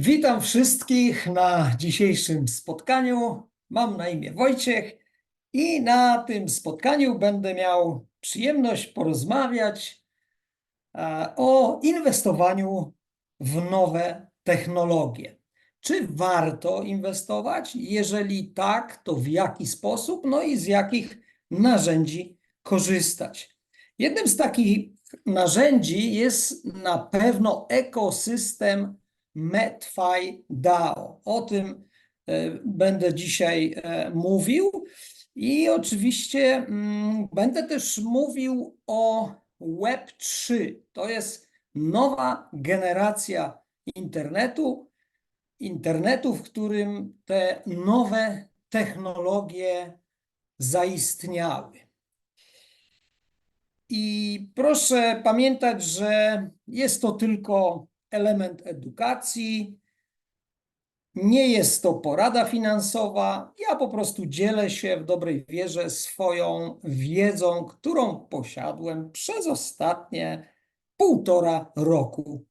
Witam wszystkich na dzisiejszym spotkaniu. Mam na imię Wojciech i na tym spotkaniu będę miał przyjemność porozmawiać e, o inwestowaniu w nowe technologie. Czy warto inwestować? Jeżeli tak, to w jaki sposób? No i z jakich narzędzi korzystać? Jednym z takich narzędzi jest na pewno ekosystem MedFi DAO. O tym e, będę dzisiaj e, mówił. I oczywiście mm, będę też mówił o Web3. To jest nowa generacja internetu, internetu, w którym te nowe technologie zaistniały. I proszę pamiętać, że jest to tylko element edukacji, nie jest to porada finansowa. Ja po prostu dzielę się w dobrej wierze swoją wiedzą, którą posiadłem przez ostatnie półtora roku,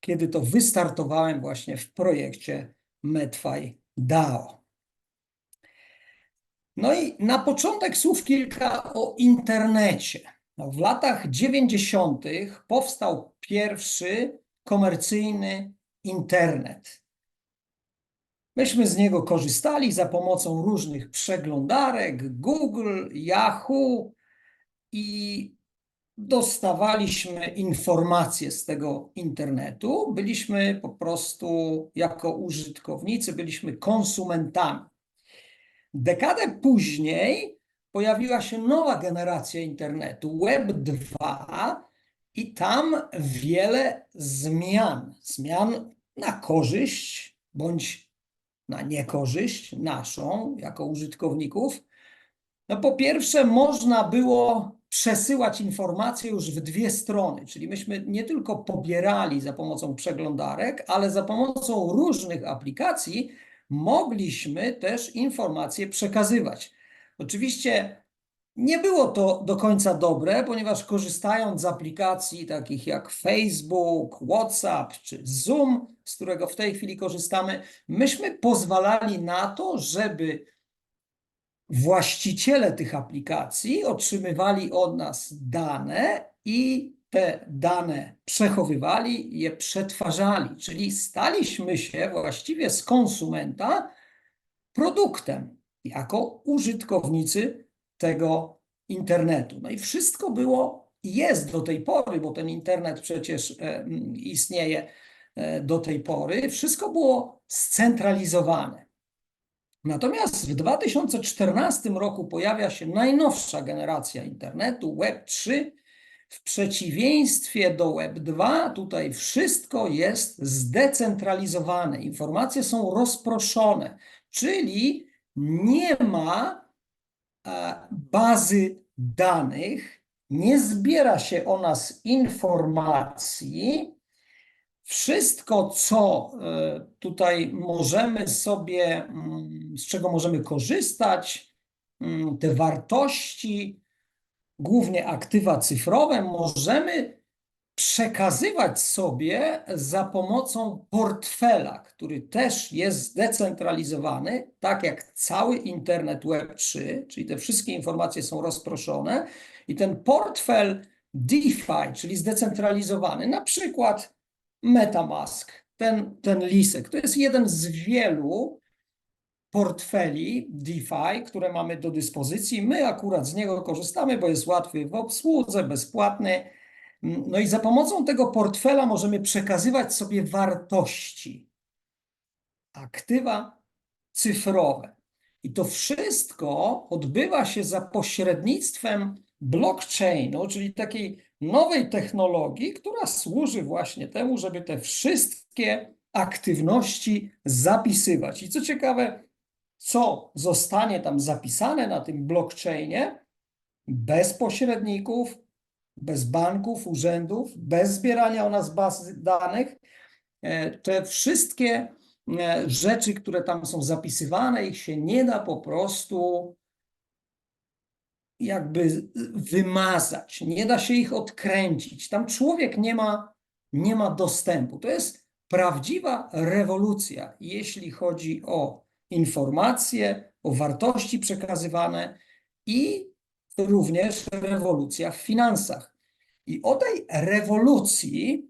kiedy to wystartowałem właśnie w projekcie MedFi DAO. No i na początek słów kilka o internecie. No, w latach 90. powstał pierwszy komercyjny internet. Myśmy z niego korzystali za pomocą różnych przeglądarek, Google, Yahoo i dostawaliśmy informacje z tego internetu. Byliśmy po prostu jako użytkownicy, byliśmy konsumentami. Dekadę później pojawiła się nowa generacja internetu, Web 2, i tam wiele zmian. Zmian na korzyść bądź na niekorzyść naszą jako użytkowników. No po pierwsze, można było przesyłać informacje już w dwie strony, czyli myśmy nie tylko pobierali za pomocą przeglądarek, ale za pomocą różnych aplikacji mogliśmy też informacje przekazywać. Oczywiście nie było to do końca dobre, ponieważ korzystając z aplikacji takich jak Facebook, WhatsApp czy Zoom, z którego w tej chwili korzystamy, myśmy pozwalali na to, żeby właściciele tych aplikacji otrzymywali od nas dane i te dane przechowywali, je przetwarzali, czyli staliśmy się właściwie z konsumenta produktem jako użytkownicy tego internetu. No i wszystko było i jest do tej pory, bo ten internet przecież e, istnieje e, do tej pory, wszystko było scentralizowane. Natomiast w 2014 roku pojawia się najnowsza generacja internetu, Web 3. W przeciwieństwie do Web 2, tutaj wszystko jest zdecentralizowane, informacje są rozproszone, czyli nie ma bazy danych, nie zbiera się o nas informacji. Wszystko, co e, tutaj możemy sobie, mm, z czego możemy korzystać, mm, te wartości, głównie aktywa cyfrowe, możemy przekazywać sobie za pomocą portfela, który też jest zdecentralizowany, tak jak cały internet Web3, czyli te wszystkie informacje są rozproszone i ten portfel DeFi, czyli zdecentralizowany, na przykład MetaMask, ten, ten lisek, to jest jeden z wielu portfeli DeFi, które mamy do dyspozycji. My akurat z niego korzystamy, bo jest łatwy w obsłudze, bezpłatny no i za pomocą tego portfela możemy przekazywać sobie wartości, aktywa cyfrowe. I to wszystko odbywa się za pośrednictwem blockchainu, czyli takiej nowej technologii, która służy właśnie temu, żeby te wszystkie aktywności zapisywać. I co ciekawe, co zostanie tam zapisane na tym blockchainie, bez pośredników, bez banków, urzędów, bez zbierania o nas baz danych, e, te wszystkie e, rzeczy, które tam są zapisywane, ich się nie da po prostu jakby wymazać, nie da się ich odkręcić. Tam człowiek nie ma, nie ma dostępu. To jest prawdziwa rewolucja, jeśli chodzi o informacje, o wartości przekazywane i również rewolucja w finansach. I o tej rewolucji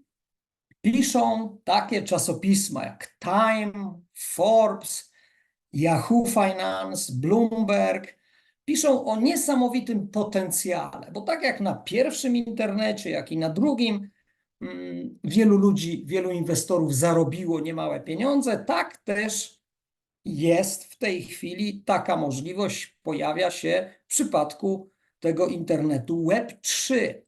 piszą takie czasopisma jak Time, Forbes, Yahoo Finance, Bloomberg. Piszą o niesamowitym potencjale, bo tak jak na pierwszym internecie, jak i na drugim, mm, wielu ludzi, wielu inwestorów zarobiło niemałe pieniądze, tak też jest w tej chwili taka możliwość, pojawia się w przypadku tego internetu Web 3.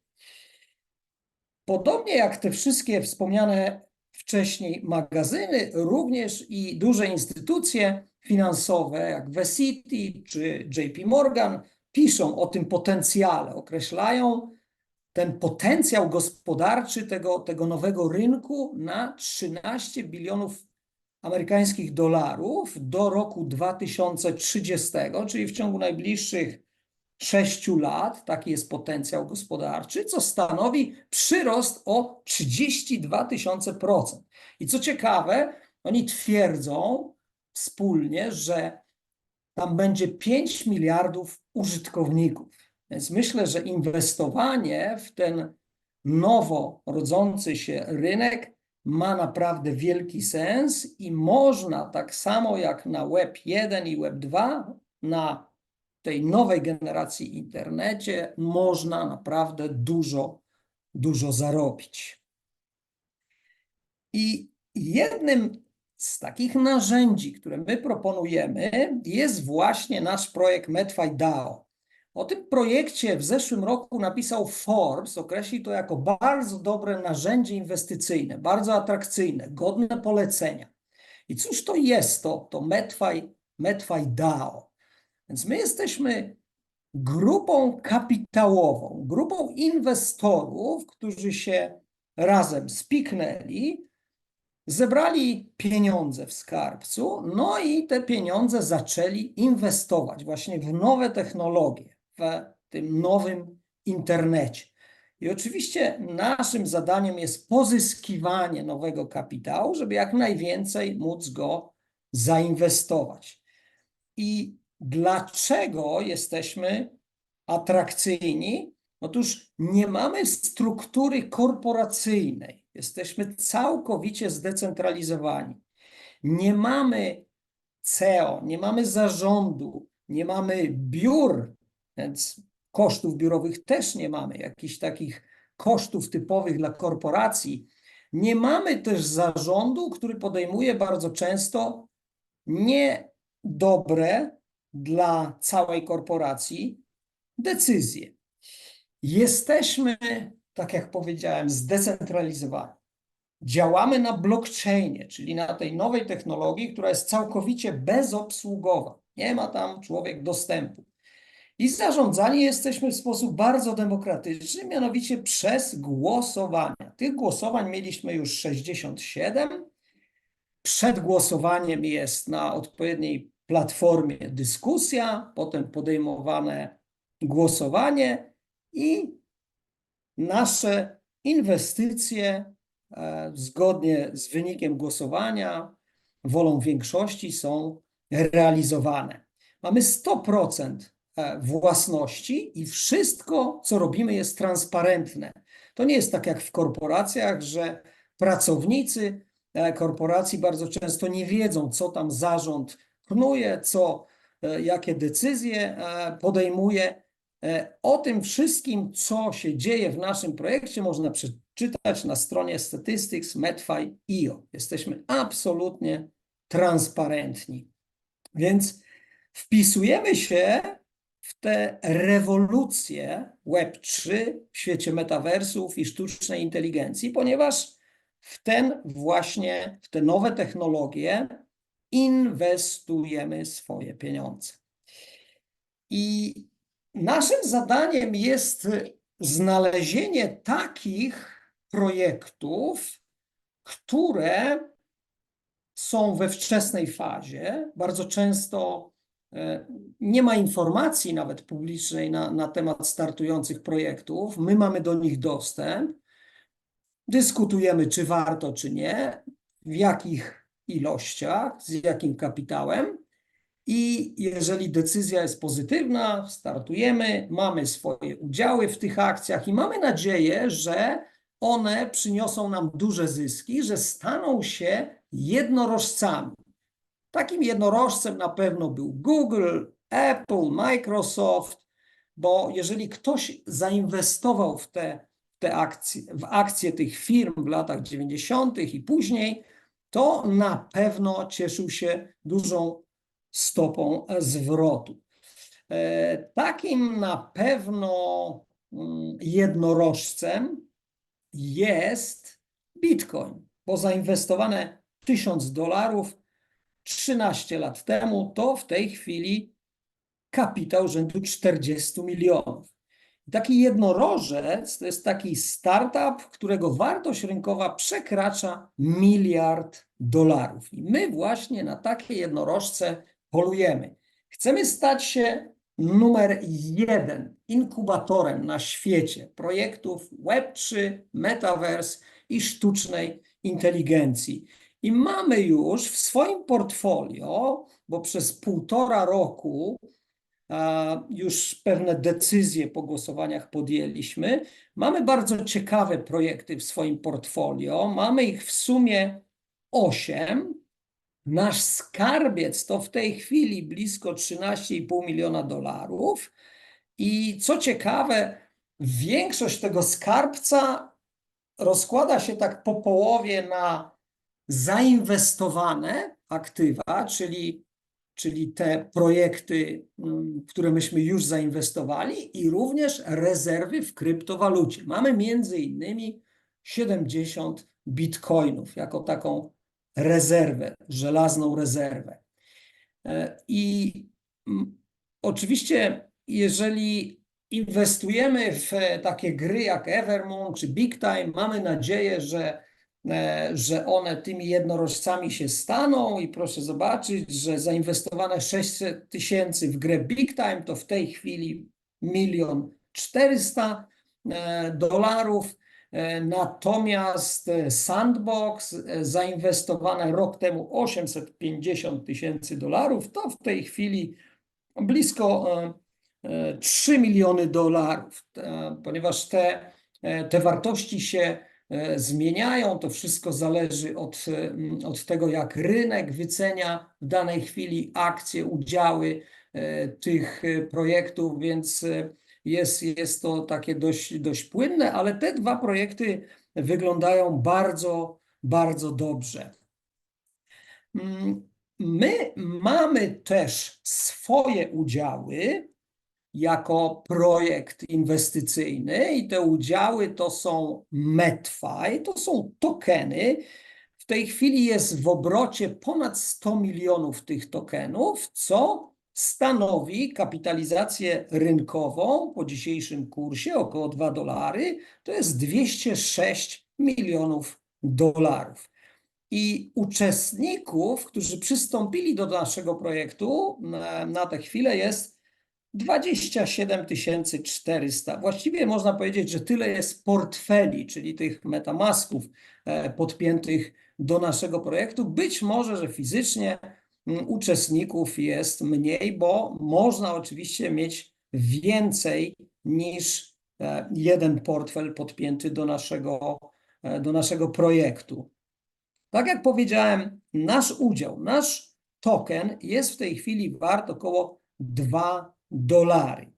Podobnie jak te wszystkie wspomniane wcześniej magazyny, również i duże instytucje finansowe jak VCity czy JP Morgan piszą o tym potencjale, określają ten potencjał gospodarczy tego, tego nowego rynku na 13 bilionów amerykańskich dolarów do roku 2030, czyli w ciągu najbliższych sześciu lat, taki jest potencjał gospodarczy, co stanowi przyrost o 32 tysiące procent. I co ciekawe, oni twierdzą wspólnie, że tam będzie 5 miliardów użytkowników. Więc myślę, że inwestowanie w ten nowo rodzący się rynek ma naprawdę wielki sens i można tak samo jak na Web 1 i Web 2, na tej nowej generacji internecie można naprawdę dużo, dużo zarobić. I jednym z takich narzędzi, które my proponujemy, jest właśnie nasz projekt MedFi DAO. O tym projekcie w zeszłym roku napisał Forbes, określił to jako bardzo dobre narzędzie inwestycyjne, bardzo atrakcyjne, godne polecenia. I cóż to jest to, to MedFi, MedFi DAO? Więc my jesteśmy grupą kapitałową, grupą inwestorów, którzy się razem spiknęli, zebrali pieniądze w skarbcu, no i te pieniądze zaczęli inwestować właśnie w nowe technologie, w tym nowym internecie. I oczywiście naszym zadaniem jest pozyskiwanie nowego kapitału, żeby jak najwięcej móc go zainwestować. I Dlaczego jesteśmy atrakcyjni? Otóż nie mamy struktury korporacyjnej, jesteśmy całkowicie zdecentralizowani. Nie mamy CEO, nie mamy zarządu, nie mamy biur, więc kosztów biurowych też nie mamy, jakichś takich kosztów typowych dla korporacji. Nie mamy też zarządu, który podejmuje bardzo często niedobre dla całej korporacji decyzje. Jesteśmy, tak jak powiedziałem, zdecentralizowani. Działamy na blockchainie, czyli na tej nowej technologii, która jest całkowicie bezobsługowa. Nie ma tam człowiek dostępu. I zarządzani jesteśmy w sposób bardzo demokratyczny, mianowicie przez głosowania. Tych głosowań mieliśmy już 67. Przed głosowaniem jest na odpowiedniej platformie dyskusja, potem podejmowane głosowanie i nasze inwestycje e, zgodnie z wynikiem głosowania, wolą większości są realizowane. Mamy 100% e, własności i wszystko, co robimy, jest transparentne. To nie jest tak jak w korporacjach, że pracownicy e, korporacji bardzo często nie wiedzą, co tam zarząd knuje, co, e, jakie decyzje e, podejmuje. E, o tym wszystkim, co się dzieje w naszym projekcie, można przeczytać na stronie Statistics Medfi.io. Jesteśmy absolutnie transparentni. Więc wpisujemy się w tę rewolucję Web3 w świecie metaversów i sztucznej inteligencji, ponieważ w ten właśnie, w te nowe technologie inwestujemy swoje pieniądze. I naszym zadaniem jest znalezienie takich projektów, które są we wczesnej fazie. Bardzo często e, nie ma informacji nawet publicznej na, na temat startujących projektów. My mamy do nich dostęp. Dyskutujemy, czy warto, czy nie w jakich ilościach, z jakim kapitałem. I jeżeli decyzja jest pozytywna, startujemy, mamy swoje udziały w tych akcjach i mamy nadzieję, że one przyniosą nam duże zyski, że staną się jednorożcami. Takim jednorożcem na pewno był Google, Apple, Microsoft, bo jeżeli ktoś zainwestował w te, te akcje, w akcje tych firm w latach 90. i później, to na pewno cieszył się dużą stopą zwrotu. E, Takim na pewno mm, jednorożcem jest Bitcoin, bo zainwestowane 1000 dolarów 13 lat temu, to w tej chwili kapitał rzędu 40 milionów. Taki jednorożec to jest taki startup, którego wartość rynkowa przekracza miliard dolarów. I my właśnie na takie jednorożce polujemy. Chcemy stać się numer jeden inkubatorem na świecie projektów Web3, Metaverse i sztucznej inteligencji. I mamy już w swoim portfolio, bo przez półtora roku już pewne decyzje po głosowaniach podjęliśmy. Mamy bardzo ciekawe projekty w swoim portfolio. Mamy ich w sumie osiem. Nasz skarbiec to w tej chwili blisko 13,5 miliona dolarów. I co ciekawe, większość tego skarbca rozkłada się tak po połowie na zainwestowane aktywa, czyli, czyli te projekty, mm, które myśmy już zainwestowali, i również rezerwy w kryptowalucie. Mamy między innymi 70 bitcoinów jako taką rezerwę, żelazną rezerwę. E, I mm, oczywiście, jeżeli inwestujemy w takie gry jak Evermoon czy Big Time, mamy nadzieję, że, e, że one tymi jednorożcami się staną i proszę zobaczyć, że zainwestowane 600 tysięcy w grę Big Time to w tej chwili milion 400 e, dolarów. E, Natomiast e, Sandbox e, zainwestowane rok temu 850 tysięcy dolarów, to w tej chwili blisko e, e, 3 miliony dolarów, E, ponieważ te, e, te wartości się e, zmieniają. To wszystko zależy od, e, od tego, jak rynek wycenia w danej chwili akcje, udziały e, tych e, projektów, więc e, jest, jest to takie dość, dość płynne, ale te dwa projekty wyglądają bardzo, bardzo dobrze. Mm, My mamy też swoje udziały jako projekt inwestycyjny i te udziały to są METFI, to są tokeny. W tej chwili jest w obrocie ponad 100 milionów tych tokenów, co stanowi kapitalizację rynkową po dzisiejszym kursie około 2 dolary, to jest 206 milionów dolarów. I uczestników, którzy przystąpili do naszego projektu na, na tę chwilę jest 27 400. Właściwie można powiedzieć, że tyle jest portfeli, czyli tych metamasków e, podpiętych do naszego projektu. Być może, że fizycznie mm, uczestników jest mniej, bo można oczywiście mieć więcej niż e, jeden portfel podpięty do naszego, e, do naszego projektu. Tak jak powiedziałem, nasz udział, nasz token jest w tej chwili wart około 2 dolary.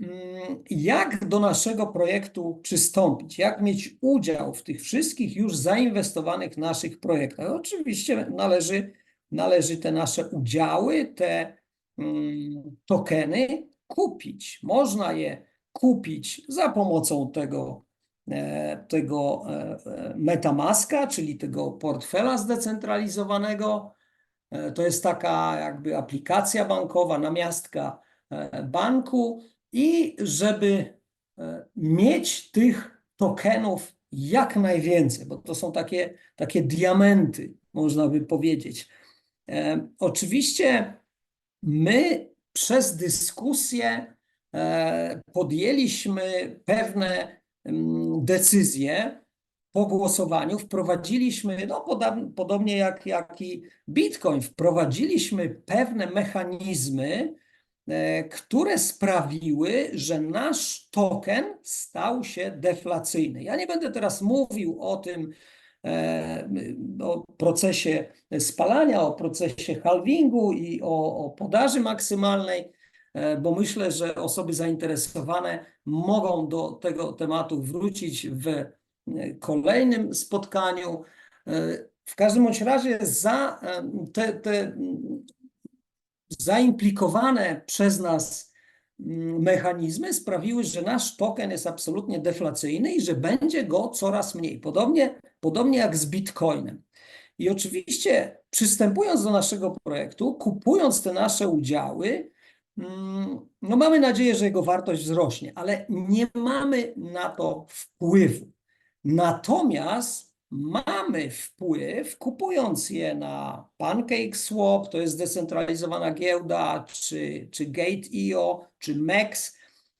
Mm, Jak do naszego projektu przystąpić? Jak mieć udział w tych wszystkich już zainwestowanych naszych projektach? Oczywiście należy, należy te nasze udziały, te mm, tokeny kupić. Można je kupić za pomocą tego, e, tego e, e, Metamaska, czyli tego portfela zdecentralizowanego. To jest taka jakby aplikacja bankowa, namiastka banku i żeby e, mieć tych tokenów jak najwięcej, bo to są takie, takie diamenty, można by powiedzieć. E, Oczywiście my przez dyskusję e, podjęliśmy pewne mm, decyzje po głosowaniu wprowadziliśmy, no podobnie jak, jak i Bitcoin, wprowadziliśmy pewne mechanizmy, e, które sprawiły, że nasz token stał się deflacyjny. Ja nie będę teraz mówił o tym, e, o procesie spalania, o procesie halvingu i o, o podaży maksymalnej, e, bo myślę, że osoby zainteresowane mogą do tego tematu wrócić w e, kolejnym spotkaniu. E, W każdym bądź razie za e, te, te zaimplikowane przez nas mm, mechanizmy sprawiły, że nasz token jest absolutnie deflacyjny i że będzie go coraz mniej. Podobnie, podobnie jak z Bitcoinem. I oczywiście, przystępując do naszego projektu, kupując te nasze udziały, mm, no mamy nadzieję, że jego wartość wzrośnie, ale nie mamy na to wpływu. Natomiast mamy wpływ, kupując je na PancakeSwap, to jest zdecentralizowana giełda, czy, czy Gate.io, czy MEX,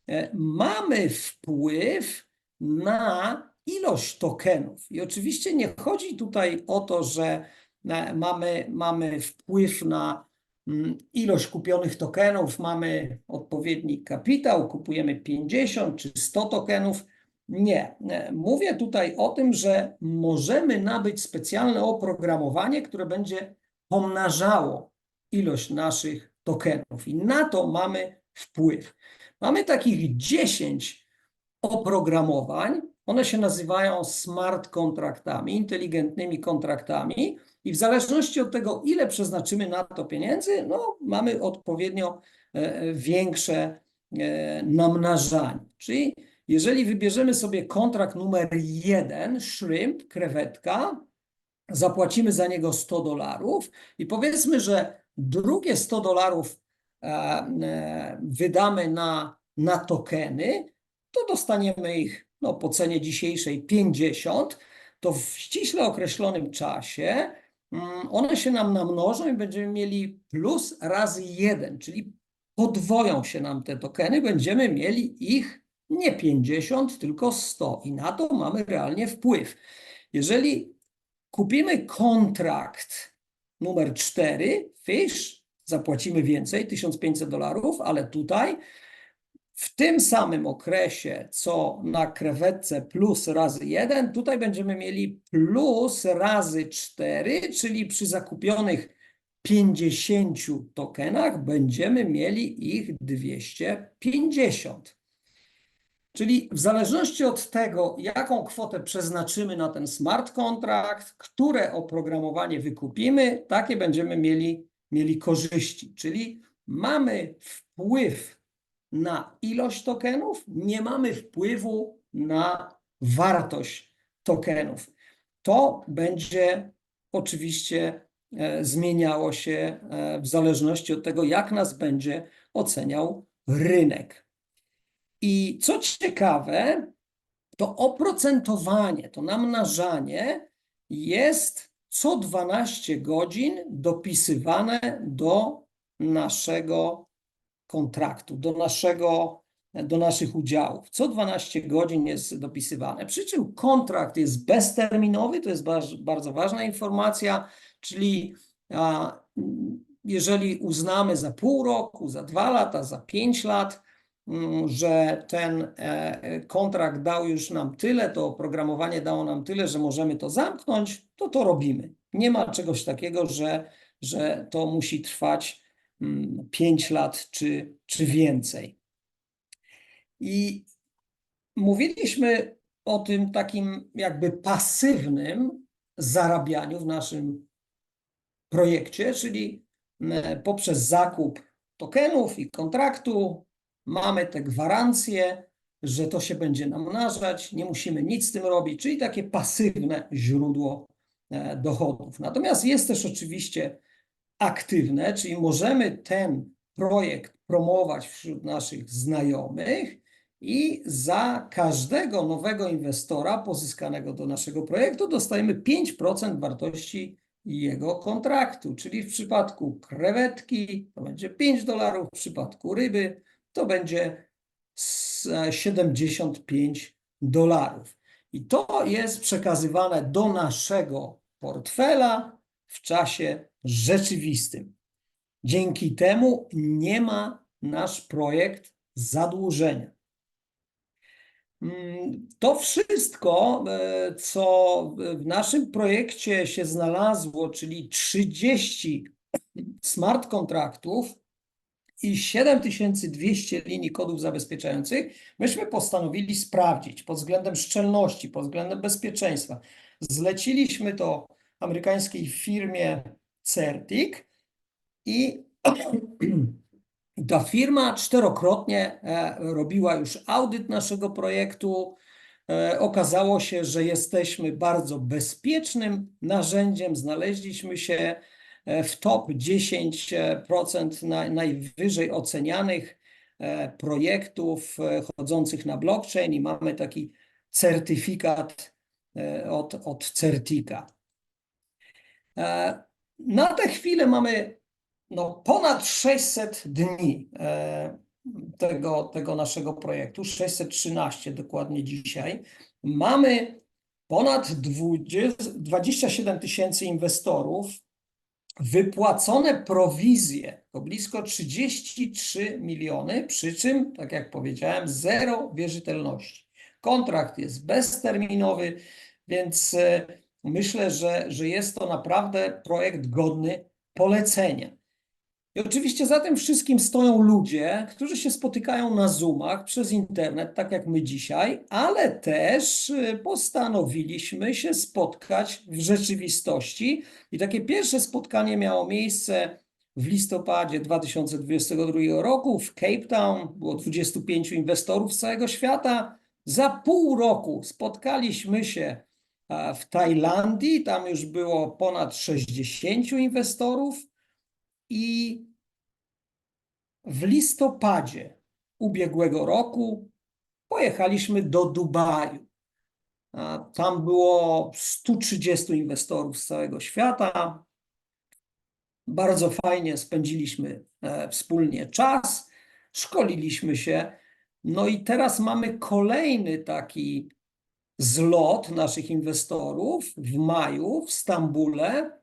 e, mamy wpływ na ilość tokenów. I oczywiście nie chodzi tutaj o to, że e, mamy, mamy wpływ na mm, ilość kupionych tokenów, mamy odpowiedni kapitał, kupujemy 50 czy 100 tokenów. Nie. E, Mówię tutaj o tym, że możemy nabyć specjalne oprogramowanie, które będzie pomnażało ilość naszych tokenów i na to mamy wpływ. Mamy takich 10 oprogramowań. One się nazywają smart kontraktami, inteligentnymi kontraktami i w zależności od tego, ile przeznaczymy na to pieniędzy, no, mamy odpowiednio e, większe e, namnażanie. Czyli jeżeli wybierzemy sobie kontrakt numer jeden, shrimp, krewetka, zapłacimy za niego 100 dolarów i powiedzmy, że drugie 100 dolarów e, e, wydamy na, na tokeny, to dostaniemy ich no, po cenie dzisiejszej 50, to w ściśle określonym czasie mm, one się nam namnożą i będziemy mieli plus razy jeden, czyli podwoją się nam te tokeny, będziemy mieli ich nie 50, tylko 100 i na to mamy realnie wpływ. Jeżeli kupimy kontrakt numer 4, Fish, zapłacimy więcej, 1500 dolarów, ale tutaj w tym samym okresie, co na krewetce plus razy 1, tutaj będziemy mieli plus razy 4, czyli przy zakupionych 50 tokenach będziemy mieli ich 250. Czyli w zależności od tego, jaką kwotę przeznaczymy na ten smart kontrakt, które oprogramowanie wykupimy, takie będziemy mieli, mieli korzyści. Czyli mamy wpływ na ilość tokenów, nie mamy wpływu na wartość tokenów. To będzie oczywiście e, zmieniało się e, w zależności od tego, jak nas będzie oceniał rynek. I co ciekawe, to oprocentowanie, to namnażanie jest co 12 godzin dopisywane do naszego kontraktu, do, naszego, do naszych udziałów. Co 12 godzin jest dopisywane. Przy czym kontrakt jest bezterminowy, to jest bardzo, ważna informacja, czyli jeżeli uznamy za pół roku, za dwa lata, za pięć lat, że ten e, kontrakt dał już nam tyle, to oprogramowanie dało nam tyle, że możemy to zamknąć, to to robimy. Nie ma czegoś takiego, że, że to musi trwać 5 mm, lat czy, czy więcej. I mówiliśmy o tym takim jakby pasywnym zarabianiu w naszym projekcie, czyli mm, poprzez zakup tokenów i kontraktu mamy te gwarancje, że to się będzie namnażać, nie musimy nic z tym robić, czyli takie pasywne źródło e, dochodów. Natomiast jest też oczywiście aktywne, czyli możemy ten projekt promować wśród naszych znajomych i za każdego nowego inwestora pozyskanego do naszego projektu dostajemy 5% wartości jego kontraktu, czyli w przypadku krewetki to będzie 5 dolarów, w przypadku ryby to będzie 75 dolarów. I to jest przekazywane do naszego portfela w czasie rzeczywistym. Dzięki temu nie ma nasz projekt zadłużenia. Mm, To wszystko, e, co w naszym projekcie się znalazło, czyli 30 smart kontraktów i 7200 linii kodów zabezpieczających, myśmy postanowili sprawdzić pod względem szczelności, pod względem bezpieczeństwa. Zleciliśmy to amerykańskiej firmie Certic i ta firma czterokrotnie e, robiła już audyt naszego projektu. E, Okazało się, że jesteśmy bardzo bezpiecznym narzędziem. Znaleźliśmy się w top 10% na- najwyżej ocenianych e, projektów e, chodzących na blockchain i mamy taki certyfikat e, od, od Certika. E, Na tę chwilę mamy no, ponad 600 dni e, tego, tego naszego projektu, 613 dokładnie dzisiaj. Mamy ponad 20, 27 tysięcy inwestorów, wypłacone prowizje to blisko 33 miliony, przy czym, tak jak powiedziałem, zero wierzytelności. Kontrakt jest bezterminowy, więc e, myślę, że, że jest to naprawdę projekt godny polecenia. I oczywiście za tym wszystkim stoją ludzie, którzy się spotykają na Zoomach przez internet, tak jak my dzisiaj, ale też y, postanowiliśmy się spotkać w rzeczywistości. I takie pierwsze spotkanie miało miejsce w listopadzie 2022 roku w Cape Town. Było 25 inwestorów z całego świata. Za pół roku spotkaliśmy się w Tajlandii. Tam już było ponad 60 inwestorów. I w listopadzie ubiegłego roku pojechaliśmy do Dubaju. Tam było 130 inwestorów z całego świata. Bardzo fajnie spędziliśmy e, wspólnie czas, szkoliliśmy się. No i teraz mamy kolejny taki zlot naszych inwestorów w maju w Stambule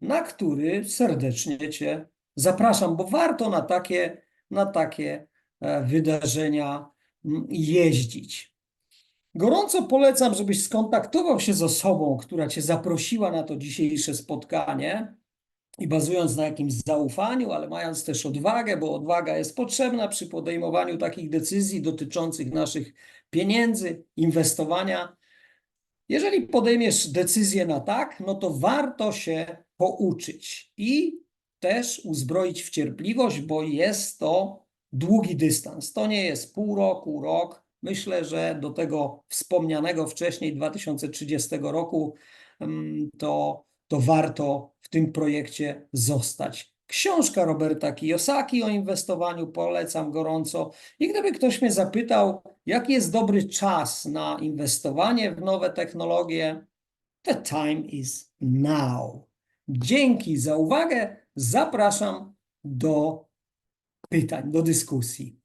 na który serdecznie Cię zapraszam, bo warto na takie, na takie e, wydarzenia mm, jeździć. Gorąco polecam, żebyś skontaktował się z osobą, która Cię zaprosiła na to dzisiejsze spotkanie i bazując na jakimś zaufaniu, ale mając też odwagę, bo odwaga jest potrzebna przy podejmowaniu takich decyzji dotyczących naszych pieniędzy, inwestowania. Jeżeli podejmiesz decyzję na tak, no to warto się pouczyć i też uzbroić w cierpliwość, bo jest to długi dystans. To nie jest pół roku, rok. Myślę, że do tego wspomnianego wcześniej 2030 roku mm, to, to warto w tym projekcie zostać. Książka Roberta Kiyosaki o inwestowaniu polecam gorąco. I gdyby ktoś mnie zapytał, jaki jest dobry czas na inwestowanie w nowe technologie, the time is now. Dzięki za uwagę. Zapraszam do pytań, do dyskusji.